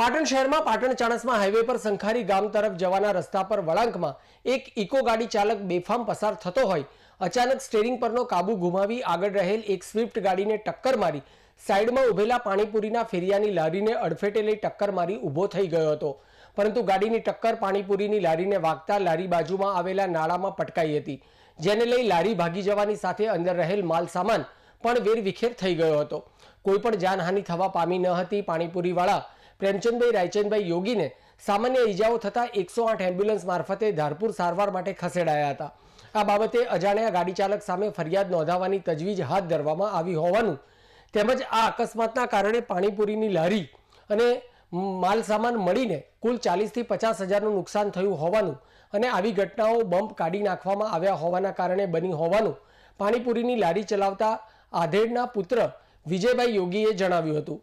પાટણ શહેરમાં પાટણ ચાણસમાં હાઈવે પર સંખારી ગામ તરફ જવાના રસ્તા પર વળાંકમાં એક ઇકો ગાડી ચાલક બેફામ પસાર થતો હોય. અચાનક સ્ટેરિંગ પરનો કાબુ ગુમાવી આગળ રહેલ એક સ્વિફ્ટ ગાડીને ટક્કર મારી. સાઈડમાં ઉભેલા પાણીપુરીના ફેરિયાની લારીને અડફેટે લઈ ટક્કર મારી ઊભો થઈ ગયો હતો. પરંતુ ગાડીની ટક્કર પાણીપુરીની લારીને વાગતા લારી બાજુમાં આવેલા નાળામાં પટકાઈ હતી. જેને લઈ લારી ભાગી જવાની સાથે અંદર રહેલ માલ સામાન પણ વેરવિખેર થઈ ગયો હતો. કોઈ પણ જાનહાનિ થવા પામી ન હતી પાણીપુરીવાળા. પ્રેમચંદભાઈ, રાયચંદભાઈ યોગીને સામાન્ય ઈજાઓ થતાં એકસો આઠ એમ્બ્યુલન્સ મારફતે ધારપુર સારવાર માટે ખસેડાયા હતા. આ બાબતે અજાણ્યા ગાડી ચાલક સામે ફરિયાદ નોંધાવવાની તજવીજ હાથ ધરવામાં આવી હોવાનું તેમજ આ અકસ્માતના કારણે પાણીપુરીની લારી અને માલ સામાન મળીને કુલ ચાલીસથી પચાસ હજારનું નુકસાન થયું હોવાનું અને આવી ઘટનાઓ બમ્પ કાઢી નાખવામાં આવ્યા હોવાના કારણે બની હોવાનું પાણીપુરીની લારી ચલાવતા આધેડના પુત્ર વિજયભાઈ યોગીએ જણાવ્યું હતું.